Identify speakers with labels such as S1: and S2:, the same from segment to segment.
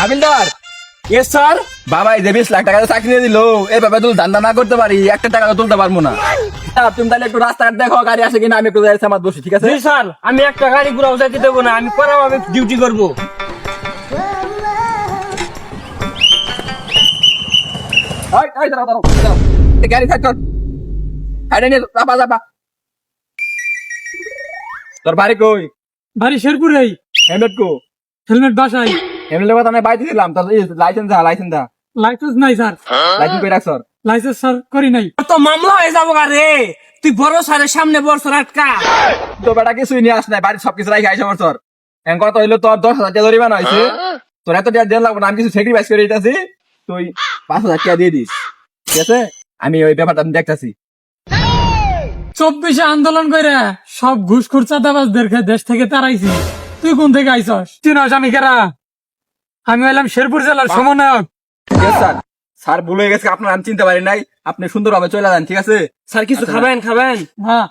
S1: হাবিলদার।
S2: Yes sir
S1: বাবা এই যে বিশ লাখ টাকা চাকরি দিল এই ব্যাপারে তুই ধান্দা না করতে পারি একটা টাকা তুলতে পারব না। তুমি তাহলে একটু রাস্তাঘাট দেখো গাড়ি আসে কিনা আমি একটু যাই আমার বসি ঠিক আছে?
S2: স্যার আমি একটা গাড়ি ঘুরাও যাইতে দেবো না আমি কড়াভাবে ডিউটি করব।
S1: গাড়ি থাক চাপা চাপা তোর বাড়ি কই?
S3: বাড়ি শেরপুর
S1: হেলমেট কো
S3: হেলমেট বাসাই
S1: হেলমেটের কথা আমি বাইতে দিলাম তোর লাইসেন্স দা লাইসেন্স দা।
S3: লাইসেন্স নাই স্যার
S1: লাইসেন্স কই রাখ স্যার
S3: লাইসেন্স স্যার করি নাই।
S2: তো মামলা হয়ে যাব গা রে। তুই বড় স্যারের সামনে বড় স্যার আটকা।
S1: তো বেটা কিছুই নিয়ে আস নাই বাড়ির সবকিছু রাখি আইসা আমার তোর। এখন কথা হইল তোর দশ হাজার টাকা জরিমানা হয়েছে তোর এত টাকা দেওয়া লাগবে না আমি কিছু স্যাক্রিফাইস করে দিতেছি। তুই পাঁচ হাজার টাকা দিয়ে দিস। ঠিক আছে? আমি ওই ব্যাপারটা আমি দেখতেছি।
S3: চব্বিশে আন্দোলন করে সব ঘুষখোর চাঁদাবাজদেরকে দেশ থেকে তাড়াইছি তুই কোন থেকে আইসস চিনস আমি কেরা? আমি হইলাম শেরপুর জেলার সমন্বয়ক।
S1: স্যার স্যার ভুল হয়ে গেছে আপনার আমি চিনতে পারি নাই। আপনি সুন্দরভাবে চলে যান ঠিক আছে?
S2: স্যার কিছু খাবেন খাবেন?
S3: হ্যাঁ।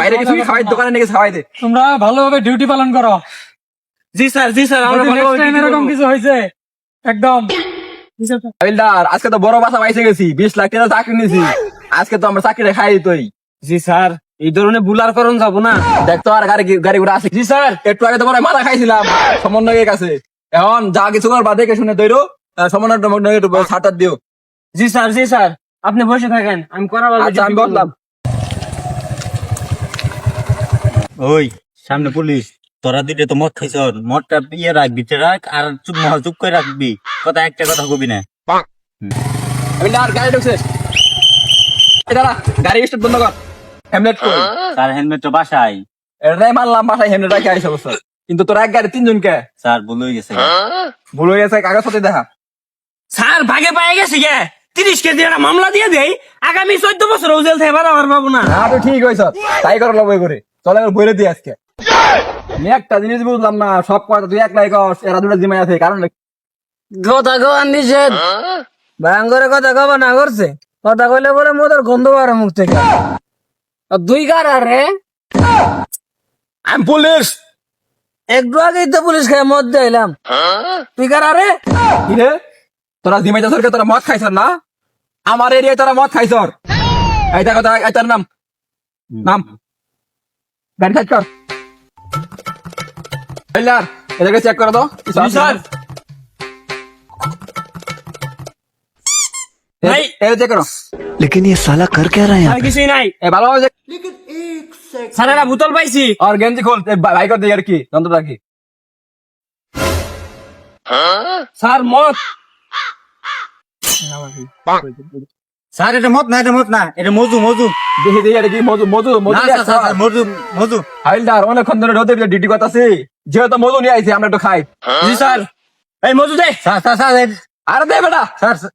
S1: বাইরে কিছু কি খাওয়াই দোকানে নিয়ে গেছে খাওয়াই দে।
S3: তোমরা ভালোভাবে ডিউটি পালন করো।
S2: জি স্যার জি স্যার আমরা
S3: যদি
S2: ভালো
S3: এরকম কিছু হয়েছে একদম।
S1: হাবিলদার আজকে তো বড় বাসা পাইছে গেছি বিশ লাখ টাকা চাকরি নিয়েছি। আজকে তো আমরা চাকরিটা খাই তুই।
S2: জি স্যার এই ধরনের বুলার করণ যাব না।
S1: দেখ তো আর গাড়ি গাড়ি ঘোড়া আছে।
S2: জি স্যার।
S1: একটু আগে তো হয় মাথা খাইছিলাম সমন্বয়ের কাছে। এখন যা কিছু করবা দেখে শুনে তৈরো সমন্বয় টমন্বয় একটু ছাড়টার দিও।
S2: জি স্যার জি স্যার আপনি বসে থাকেন আমি কড়াভাবে
S1: আচ্ছা আমি বললাম।
S4: ওই সামনে পুলিশ তোরা দুইটা তো মদ খাইছ মদটা ইয়ে রাখবি রাখ আর চুপ মহা চুপ করে রাখবি। কথা একটা কথা কবি না।
S1: হাবিলদার গাড়ি ঢুকছে। দাঁড়া গাড়ি স্টার্ট বন্ধ কর। হেমলেট কই?
S4: তার হেলমেট তো বাসায়।
S1: এটাই মারলাম বাসায় হেমলেট রাখি আইসা বছর কিন্তু তোর এক গাড়ি তিনজন কে
S4: স্যার ভুল হয়ে গেছে।
S1: ভুল হয়ে গেছে কাগজ সাথে দেখা।
S2: স্যার ভাগে পায়ে গেছি গে। তিরিশ কেজি একটা মামলা দিয়ে দেই আগামী চোদ্দ বছর জেল থেকে বার হওয়ার পাবো না।
S1: না তো ঠিক হয়েছ তাই করো লবই করে। চলে বইরে দিয়ে আজকে। আমি একটা জিনিস বুঝলাম না সব কথা তুই একলাই কর এরা দুটো জিমাই আছে কারণ
S2: কথা কওয়া নিষেধ ভয়ঙ্করে কথা কবা না করছে। কথা কইলে বলে মোদের গন্ধ পারে মুখ থেকে। আর দুই কার রে।
S1: আমি পুলিশ!
S2: একটু আগেই তো পুলিশ খেয়ে মদ দিলাম তুই কার আরে
S1: কি রে? তোরা জিমাই চাষরকে তোরা মদ খাইছ না? আমার এরিয়ায় তোরা মদ খাইছ এইটা কথা তোরা নাম। নাম। গাড়ি সাইড কর। এটাকে চেক করে দাও।
S2: স্যার।
S5: लेकिन ये साला कर क्या रहे हैं
S2: আর কিছুই নাই
S1: এ ভালোভাবে check-
S2: স্যার একটা বোতল পাইছি
S1: আর গেঞ্জি খোল এ বা- বাইক দিয়ে আর কি যন্ত্রটা কি
S2: স্যার মদ
S4: স্যার এটা মত না এটা মত না এটা মজু মজু
S1: দেখি দেখি এটা কি মজু মজু মজু
S4: না
S1: নিয়ে
S4: স্যার,
S1: আসছো?
S4: স্যার, স্যার, মজু মজু
S1: হাবিলদার অনেকক্ষণ ধরে রোদে ডিউটি করতেছি যেহেতু মজু নিয়ে আইছি আমরা একটু খাই
S2: জি স্যার এই মজু দে
S4: স্যার স্যার স্যার এই-
S1: আরে দে বেটা
S4: স্যার স্যার,
S2: এই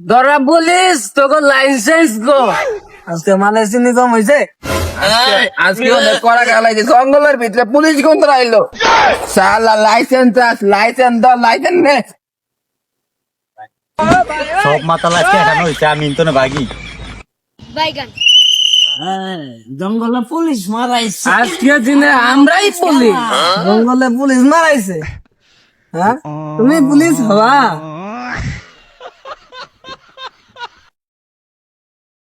S2: ধরা পুলিশ তোকে লাইসেন্স গো। আজকে মালের চিনি কম হয়েছে
S1: আজকে অনেক করা গেলাইছে জঙ্গলের ভিতরে পুলিশ কোন আইলো। সালা লাইসেন্স আস লাইসেন্স দাও লাইসেন্স নে।
S4: সব মাথা লাগছে এখানে হয়েছে আমি তো না ভাগি
S6: বাইগান।
S2: জঙ্গলে পুলিশ মারাইছে। আজকে দিনে আমরাই পুলিশ। জঙ্গলে পুলিশ মারাইছে। হ্যাঁ? তুমি পুলিশ হবা।